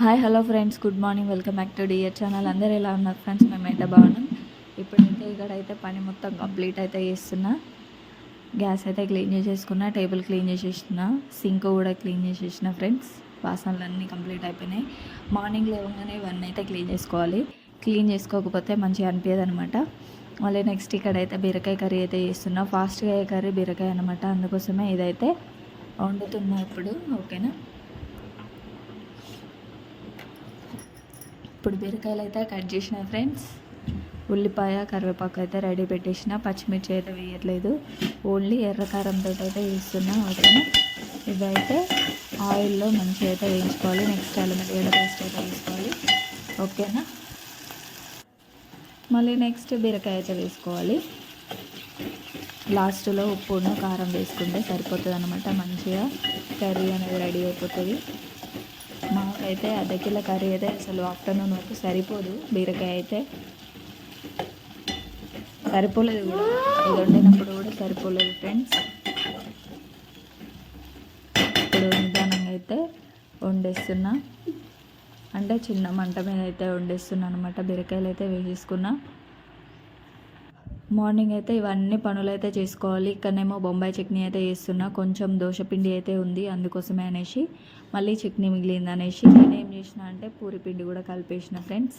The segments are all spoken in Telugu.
Hi hello friends. Good morning. Welcome back to dear channel. అందరూ ఎలా ఉన్నారు ఫ్రెండ్స్? మేమైతే బాగున్నాం. ఇప్పుడైతే ఇక్కడైతే పని మొత్తం కంప్లీట్ అయితే చేస్తున్నా. గ్యాస్ అయితే క్లీన్ చేసేసుకున్నా టేబుల్ క్లీన్ చేసేసిన సింక్ కూడా క్లీన్ చేసేసిన ఫ్రెండ్స్. వాసనలు అన్నీ కంప్లీట్ అయిపోయినాయి. మార్నింగ్ లేవగానే ఇవన్నీ అయితే క్లీన్ చేసుకోవాలి. క్లీన్ చేసుకోకపోతే మంచిగా అనిపించదు అనమాట మళ్ళీ నెక్స్ట్ ఇక్కడైతే బీరకాయ కర్రీ అయితే చేస్తున్నా. ఫాస్ట్గా అయ్యే కర్రీ బీరకాయ అనమాట అందుకోసమే ఇదైతే వండుతున్నా ఇప్పుడు. ఓకేనా? ఇప్పుడు బీరకాయలు అయితే కట్ చేసిన ఫ్రెండ్స్. ఉల్లిపాయ కరివేపాకు అయితే రెడీ పెట్టేసిన. పచ్చిమిర్చి అయితే వేయట్లేదు. ఓన్లీ ఎర్రకారంతో అయితే వేస్తున్నా ఓకేనా ఇవైతే ఆయిల్లో మంచిగా అయితే వేయించుకోవాలి. నెక్స్ట్ అల్లం ఎల్లిగడ్డ పేస్ట్ అయితే వేసుకోవాలి. ఓకేనా? మళ్ళీ నెక్స్ట్ బీరకాయ అయితే వేసుకోవాలి. లాస్ట్లో ఉప్పును కారం వేసుకుంటే సరిపోతుంది అనమాట మంచిగా కర్రీ అనేది రెడీ అయిపోతుంది. మాకైతే అర్ధ కిలో కర్రీ అయితే అసలు ఆఫ్టర్నూన్ వరకు సరిపోదు. బీరకాయ అయితే సరిపోలేదు కూడా. ఇది వండినప్పుడు కూడా సరిపోలేదు ఫ్రెండ్స్ ఇప్పుడు నిదానంగా అయితే వండేస్తున్నా. అంటే చిన్న మంట మీద అయితే వండేస్తున్నా అనమాట. బీరకాయలు అయితే వేసేసుకున్నా. మార్నింగ్ అయితే ఇవన్నీ పనులు అయితే చేసుకోవాలి. ఇక్కడనేమో బొంబాయి చట్నీ అయితే చేస్తున్నా. కొంచెం దోశ పిండి అయితే ఉంది అందుకోసమే అనేసి మళ్ళీ చట్నీ మిగిలింది అనేసి నేను ఏం చేసిన అంటే పూరి పిండి కూడా కలిపేసిన ఫ్రెండ్స్.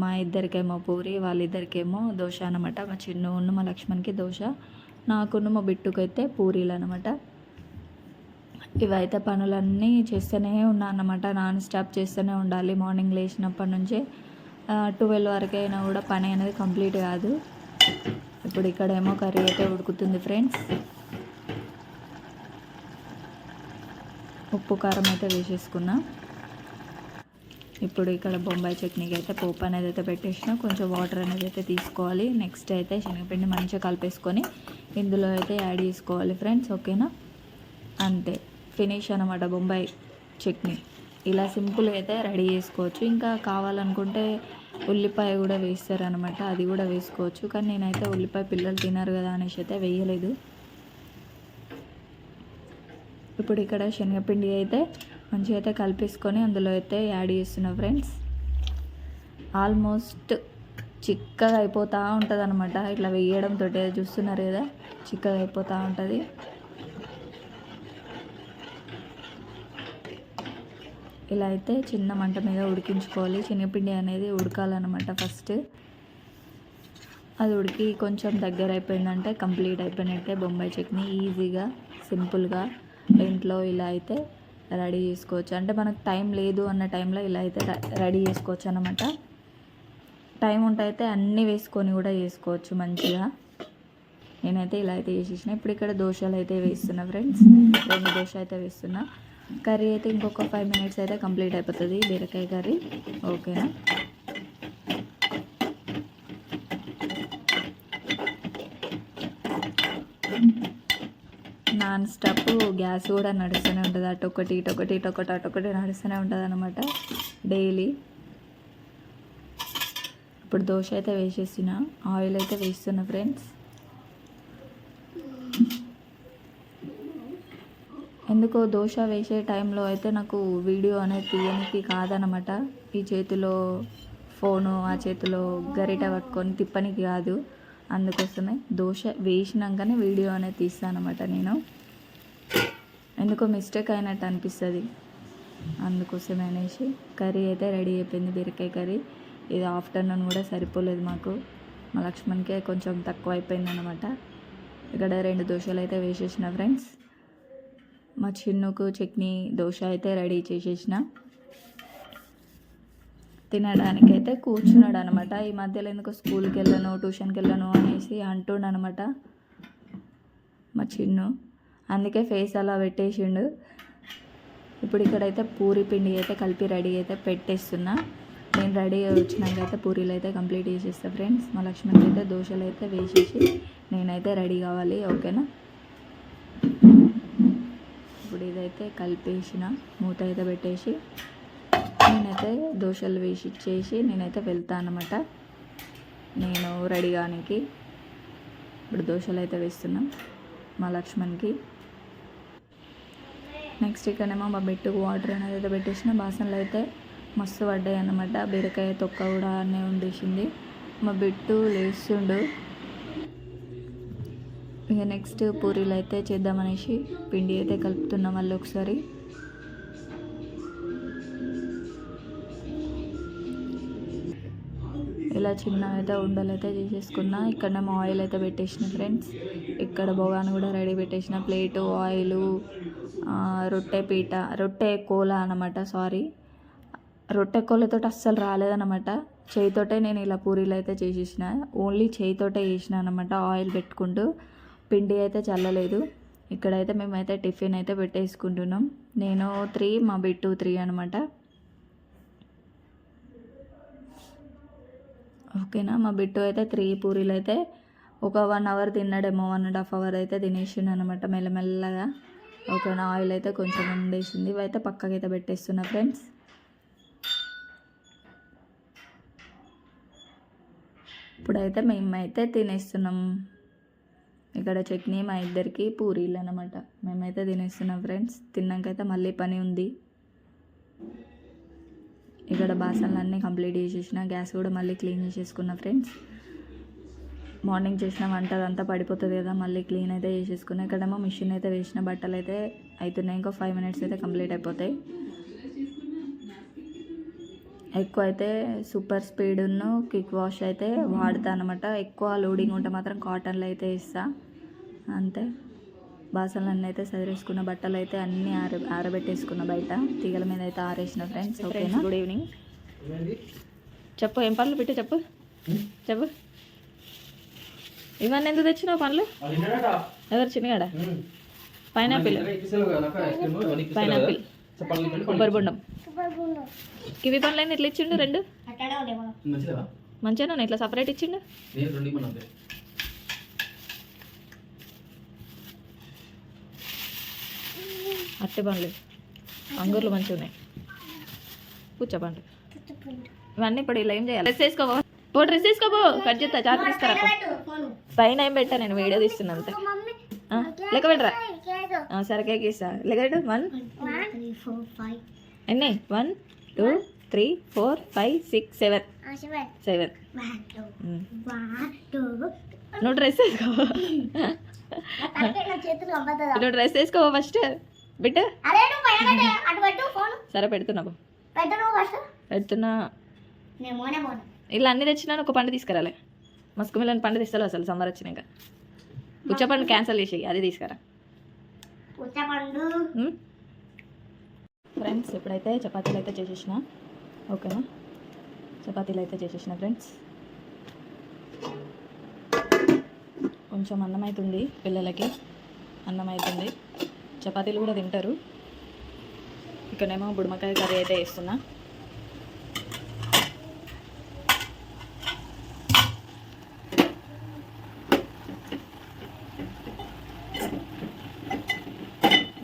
మా ఇద్దరికేమో పూరి వాళ్ళిద్దరికేమో దోశ అనమాట మా చిన్న ఉన్న మా లక్ష్మణ్కి దోశ నాకున్న మా బిట్టుకైతే పూరీలు అనమాట ఇవైతే పనులన్నీ చేస్తూనే ఉన్నా అన్నమాట. నాన్ స్టాప్ చేస్తూనే ఉండాలి మార్నింగ్ లేచినప్పటి నుంచి. ట్వెల్వ్ వరకు అయినా కూడా పని అనేది కంప్లీట్ కాదు. ఇప్పుడు ఇక్కడేమో కర్రీ అయితే ఉడుకుతుంది ఫ్రెండ్స్ ఉప్పు కారం అయితే వేసేసుకున్నా. ఇప్పుడు ఇక్కడ బొంబాయి చట్నీకి అయితే పోపు అనేది అయితే పెట్టేసిన. కొంచెం వాటర్ అనేది అయితే తీసుకోవాలి. నెక్స్ట్ అయితే శనగపిండి మంచిగా కలిపేసుకొని ఇందులో అయితే యాడ్ చేసుకోవాలి ఫ్రెండ్స్ ఓకేనా అంతే. ఫినిష్ అనమాట బొంబాయి చట్నీ. ఇలా సింపుల్ అయితే రెడీ చేసుకోవచ్చు. ఇంకా కావాలనుకుంటే ఉల్లిపాయ కూడా వేస్తారనమాట అది కూడా వేసుకోవచ్చు. కానీ నేనైతే ఉల్లిపాయ పిల్లలు తినరు కదా అనేసి అయితే వేయలేదు. ఇప్పుడు ఇక్కడ శనగపిండి అయితే మంచిగా అయితే కలిపేసుకొని అందులో అయితే యాడ్ చేస్తున్నా ఫ్రెండ్స్. ఆల్మోస్ట్ చిక్కగా అయిపోతూ ఉంటుంది అనమాట ఇట్లా వేయడంతో చూస్తున్నారు కదా చిక్కగా అయిపోతూ ఉంటుంది. ఇలా అయితే చిన్న మంట మీద ఉడికించుకోవాలి. శనగపిండి అనేది ఉడకాలన్నమాట ఫస్ట్. అది ఉడికి కొంచెం దగ్గర అయిపోయిందంటే కంప్లీట్ అయిపోయినట్టే బొంబాయి చట్నీ ఈజీగా సింపుల్గా ఇంట్లో ఇలా అయితే రెడీ చేసుకోవచ్చు. అంటే మనకు టైం లేదు అన్న టైంలో ఇలా అయితే రెడీ చేసుకోవచ్చు అనమాట టైం ఉంటే అయితే అన్నీ వేసుకొని కూడా చేసుకోవచ్చు మంచిగా. నేనైతే ఇలా అయితే వేసేసిన ఇప్పుడు ఇక్కడ దోశలు అయితే వేస్తున్నా ఫ్రెండ్స్. రెండు దోశ అయితే వేస్తున్నా. కర్రీ అయితే ఇంకొక ఫైవ్ మినిట్స్ అయితే కంప్లీట్ అయిపోతుంది బీరకాయ కర్రీ. ఓకేనా నాన్ స్టాప్ గ్యాస్ కూడా నడుస్తూనే ఉంటుంది అటు ఒకటి ఇటు ఒకటి ఇటు ఒకటి అటు ఒకటి నడుస్తూనే ఉంటుంది అనమాట డైలీ ఇప్పుడు దోశ అయితే వేసేసిన ఆయిల్ అయితే వేస్తున్నా ఫ్రెండ్స్ ఎందుకో దోశ వేసే టైంలో అయితే నాకు వీడియో అనేది తీయడానికి కాదనమాట. ఈ చేతిలో ఫోను ఆ చేతిలో గరిట పట్టుకొని తిప్పనికి కాదు. అందుకోసమే దోశ వేసినాకనే వీడియో అనేది తీస్తాను అనమాట నేను. ఎందుకో మిస్టేక్ అయినట్టు అనిపిస్తుంది. అందుకోసమే అనేసి కర్రీ అయితే రెడీ అయిపోయింది బీరకాయ కర్రీ. ఇది ఆఫ్టర్నూన్ కూడా సరిపోలేదు మాకు. మా లక్ష్మణ్కే కొంచెం తక్కువ అయిపోయింది అనమాట ఇక్కడ రెండు దోశలు అయితే వేసేసిన ఫ్రెండ్స్. మా చిన్నుకు చట్నీ దోశ అయితే రెడీ చేసేసిన. తినడానికి అయితే కూర్చున్నాడు అనమాట ఈ మధ్యలో ఎందుకు స్కూల్కి వెళ్ళను ట్యూషన్కి వెళ్ళను అనేసి అంటుండు అనమాట మా చిన్ను. అందుకే ఫేస్ అలా పెట్టేసిండు. ఇప్పుడు ఇక్కడైతే పూరి పిండి అయితే కలిపి రెడీ అయితే పెట్టేస్తున్నా. నేను రెడీ వచ్చినాక అయితే పూరీలు అయితే కంప్లీట్ చేసేస్తా ఫ్రెండ్స్. మా లక్ష్మణ్కి అయితే దోశలు అయితే వేసేసి నేనైతే రెడీ కావాలి ఓకేనా? ఇప్పుడు ఇదైతే కలిపేసిన మూత అయితే పెట్టేసి నేనైతే దోశలు వేసి ఇచ్చేసి నేనైతే వెళ్తాను అనమాట నేను రెడీ కానికి ఇప్పుడు దోశలు అయితే వేస్తున్నాం మా లక్ష్మణ్కి. నెక్స్ట్ ఇక్కడేమో మా బెట్టుకు వాటర్ అనేది అయితే పెట్టేసిన బాసనలు అయితే మస్తు పడ్డాయి అన్నమాట. బీరకాయ తొక్క కూడా అనే ఉండేసింది మా బిట్టు లేస్తుండు. ఇక నెక్స్ట్ పూరీలు అయితే చేద్దామనేసి పిండి అయితే కలుపుతున్నాం మళ్ళీ ఒకసారి. ఇలా చిన్నగా అయితే ఉండలు అయితే చేసేసుకున్నా. ఇక్కడనేమో ఆయిల్ అయితే పెట్టేసిన ఫ్రెండ్స్ ఇక్కడ బొగాను కూడా రెడీ పెట్టేసిన. ప్లేటు ఆయిలు రొట్టె పీట రొట్టె కోల అనమాట సారీ రొట్టె కోలతో అస్సలు రాలేదనమాట చేయితోటే నేను ఇలా పూరీలు అయితే చేసేసిన. ఓన్లీ చేయితోటే చేసిన అనమాట ఆయిల్ పెట్టుకుంటూ. పిండి అయితే చల్లలేదు. ఇక్కడైతే మేమైతే టిఫిన్ అయితే పెట్టేసుకుంటున్నాం. నేను త్రీ మా బిట్టు త్రీ అనమాట ఓకేనా? మా బిట్టు అయితే త్రీ పూరీలు అయితే ఒక వన్ అవర్ తిన్నాడేమో వన్ అండ్ హాఫ్ అవర్ అయితే తినేసిండు అనమాట మెల్లమెల్లగా. ఓకేనా? ఆయిల్ అయితే కొంచెం ఉండేసింది. ఇవైతే పక్కకైతే పెట్టేస్తున్నా ఫ్రెండ్స్. ఇప్పుడైతే మేమైతే తినేస్తున్నాం. ఇక్కడ చట్నీ మా ఇద్దరికి పూరీలు అనమాట మేమైతే తినేస్తున్నాం ఫ్రెండ్స్. తిన్నాకైతే మళ్ళీ పని ఉంది. ఇక్కడ బాసనలన్నీ కంప్లీట్ చేసేసిన గ్యాస్ కూడా మళ్ళీ క్లీన్ చేసేసుకున్నా ఫ్రెండ్స్. మార్నింగ్ చేసిన వంట అదంతా పడిపోతుంది కదా మళ్ళీ క్లీన్ అయితే చేసేసుకున్నా. ఇక్కడేమో మిషన్ అయితే వేసిన బట్టలు అయితే అవుతున్నాయి ఇంకో ఫైవ్ మినిట్స్ అయితే కంప్లీట్ అయిపోతాయి. ఎక్కువ అయితే సూపర్ స్పీడ్ను క్విక్ వాష్ అయితే వాడతా అనమాట ఎక్కువ లోడింగ్ ఉంటే మాత్రం కాటన్లో అయితే ఇస్తాను అంతే. బాసనలన్నీ అయితే సదిరేసుకున్న బట్టలు అయితే అన్నీ ఆర ఆరబెట్టేసుకున్న బయట. తీగల మీద అయితే ఆరేసిన ఫ్రెండ్స్ ఓకేనా? Good evening. చెప్పు ఏం పనులు పెట్టి చెప్పు? చెప్పు. ఇవన్నీ ఎందుకు తెచ్చినావు పనులు ఎవరు చిన్నగాడ? పైనాపిల్. పైనాపిల్. కొబ్బరి బొండం కివి పండ్లు అయినా ఇట్లా ఇచ్చిండు రెండు? మంచిగా ఇట్లా సపరేట్ ఇచ్చిండు? అట్టి పండ్లు అంగూర్లు మంచిగా ఉన్నాయి. పుచ్చ పండ్లు ఇవన్నీ ఇప్పుడు ఇలా ఏం చేయాలి? డ్రెస్ వేసుకోబో పో డ్రెస్ వేసుకోబో కట్ చేస్తా. చాట్ తీస్తారా పైన ఏం పెట్టా? నేను వీడియో తీస్తున్నా అంతే. లెక్క పెట్టరా? సరే కేక్ ఇస్తా లెక్క పెట్టు. వన్. ఎన్ని? One two three four five six seven. Seven. నువ్వు డ్రెస్ వేసుకో నువ్వు డ్రెస్ వేసుకో ఫస్ట్. బిట్టు సరే పెడుతున్నావు పెడుతున్నా ఇలా అన్ని తెచ్చినా ఒక పండు తీసుకురాలే. మస్కు మిల్లని పండు తీస్తావు అసలు సమ్మర్ వచ్చినాక. పుచ్చ పండు క్యాన్సిల్ చేసేయి అది తీసుకురా. ఫ్రెండ్స్ ఇప్పుడైతే చపాతీలు అయితే చేసేసిన. ఓకేనా? చపాతీలు అయితే చేసేసిన ఫ్రెండ్స్. కొంచెం అన్నం అవుతుంది పిల్లలకి. అన్నం అవుతుంది చపాతీలు కూడా తింటారు. ఇక్కడేమో బుడమకాయ కర్రీ అయితే వేస్తున్నా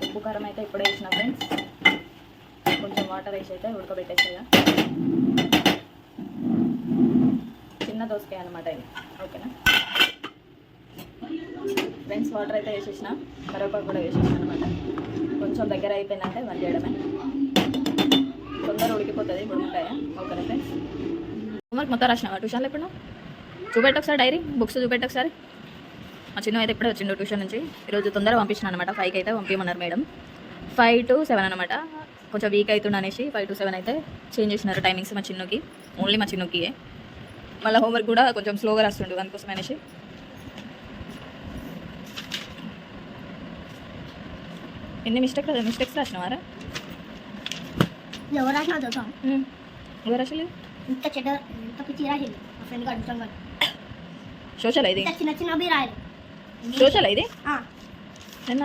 ఉప్పు కారం అయితే ఇప్పుడే వేసిన ఫ్రెండ్స్. కొంచెం వాటర్ వేసి అయితే ఉడకబెట్టేసేగా చిన్న దోసకాయ అనమాట ఇది. ఫ్రెండ్స్ వాటర్ అయితే వేసేసిన కరివేపాకు కూడా వేసేసిన అనమాట. కొంచెం దగ్గర అయిపోయిందంటే వన్ చేయడమే. తొందర ఉడికిపోతుంది బుడమకాయ ఓకేనా ఫ్రెండ్స్. హోంవర్క్ మొత్తం రాసినావా? ట్యూషన్లో ఎప్పుడు చూపెట్టు ఒకసారి డైరీ బుక్స్ చూపెట్టు ఒకసారి. మా చిన్న అయితే ఇప్పుడే వచ్చిండు ట్యూషన్ నుంచి. ఈరోజు తొందరగా పంపించిన అనమాట. ఫైవ్కి అయితే పంపించమన్నారు మేడం. ఫైవ్ టు సెవెన్ అనమాట. కొంచెం వీక్ అవుతుండ అనేసి ఫైవ్ టు సెవెన్ అయితే చేంజ్ చేసినారు టైమింగ్స్ మా చిన్నకి. ఓన్లీ మా చిన్నకి మళ్ళీ హోంవర్క్ కూడా కొంచెం స్లోగా రాస్తుండు అందుకోసం అనేసి ఎన్ని మిస్టేక్ మిస్టేక్స్ రాసినవారా ఎవరు రాసినా ఎవరు అసలు ఇంత చెడ్డ ఇంత పిచ్చి రాసింది మా ఫ్రెండ్ గారు సోషల్ ఇది చిన్న చిన్నవి రాయాలి. సోషల్ ఇది నిన్న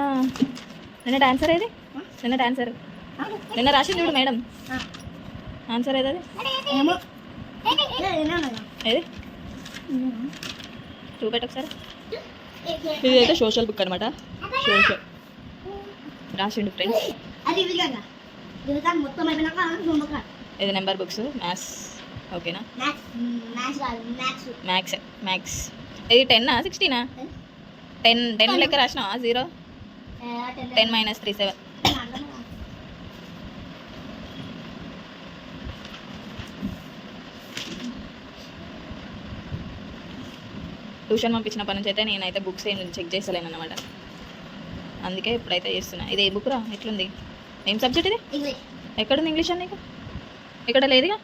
నిన్న ఆన్సర్ ఏది? నిన్న అవును. నిన్న రాసింది చూడు మేడం. ఆన్సర్ ఏది అది? ఏది? చూపెట్టు ఒకసారి. ఇది అయితే సోషల్ బుక్ అనమాట సోషల్ రాసిండు ఫ్రెండ్స్ ఇది నెంబర్ బుక్స్ మ్యాథ్స్ ఓకేనా మ్యాథ్స్ మ్యాథ్స్ ఇది టెన్నా సిక్స్టీనా టెన్ టెన్ లెక్క రాసినావా? Zero ten minus three seven tuition పంపించిన పని నుంచి అయితే నేనైతే బుక్స్ ఏం చెక్ చేసలేను అనమాట అందుకే ఇప్పుడైతే చేస్తున్నా. ఇది ఏ బుక్ రా? ఎట్లుంది? ఏం సబ్జెక్ట్ ఇది? ఎక్కడుంది ఇంగ్లీష్ నీకు? ఇక్కడ లేదుగా?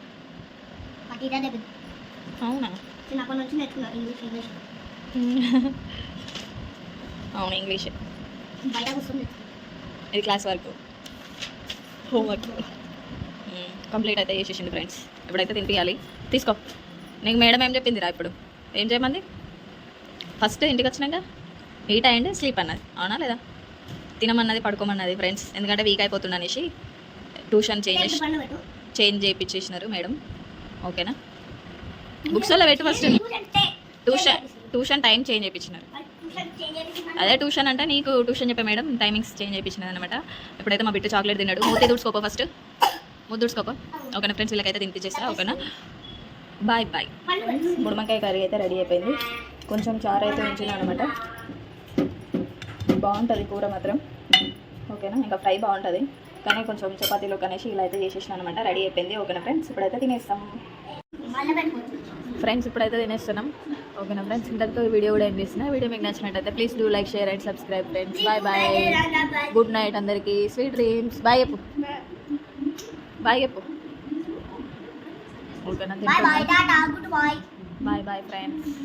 అవునా? అవును ఇంగ్లీష్ ఇది క్లాస్ వర్క్ హోంవర్క్ కంప్లీట్ అయితే చేసేసింది ఫ్రెండ్స్ ఇప్పుడైతే తినిపించాలి తీసుకో. నీకు మేడం ఏం చెప్పిందిరా ఇప్పుడు? ఏం చేయమంది? ఫస్ట్ ఇంటికి వచ్చినాక? ఈట్ అయ్యండి స్లీప్ అన్నది. అవునా లేదా? తినమన్నది పడుకోమన్నది ఫ్రెండ్స్ ఎందుకంటే వీక్ అయిపోతుంది అనేసి ట్యూషన్ చేంజ్ చేంజ్ చేయించేసినారు మేడం. ఓకేనా? బుక్స్లో పెట్టు first tuition tuition time change చేయించినారు అదే ట్యూషన్ అంటే నీకు ట్యూషన్ చెప్పే మేడం టైమింగ్స్ చేంజ్ చేయించినది అనమాట ఇప్పుడైతే మా బిట్టు చాక్లెట్ తిన్నాడు మూతే దుడుచుకోపో ఫస్ట్ ముద్దు దుడుచుకోపో. ఓకేనా ఫ్రెండ్స్ వీళ్ళకైతే తినిపించేస్తా ఓకేనా? బాయ్ బాయ్ బుడమకాయ కర్రీ అయితే రెడీ అయిపోయింది. కొంచెం చారు అయితే ఉంచిన అనమాట బాగుంటుంది కూర మాత్రం. ఓకేనా? ఇంకా ఫ్రై బాగుంటుంది. కానీ కొంచెం చపాతీలో కనేసి ఇలా అయితే చేసేసిన అనమాట రెడీ అయిపోయింది. ఓకేనా ఫ్రెండ్స్? ఇప్పుడైతే తినేస్తాం. ఫ్రెండ్స్ ఇప్పుడైతే తినేస్తున్నాం. ఓకేనా ఫ్రెండ్స్? ఇంతటితో వీడియో కూడా ఏం చేస్తున్నా. వీడియో మీకు నచ్చినట్టయితే please do like share and subscribe friends. Bye bye. Good night అందరికీ. Sweet dreams. బాయ్ చెప్పు. బాయ్ చెప్పు. ఓకేనా? Bye bye friends.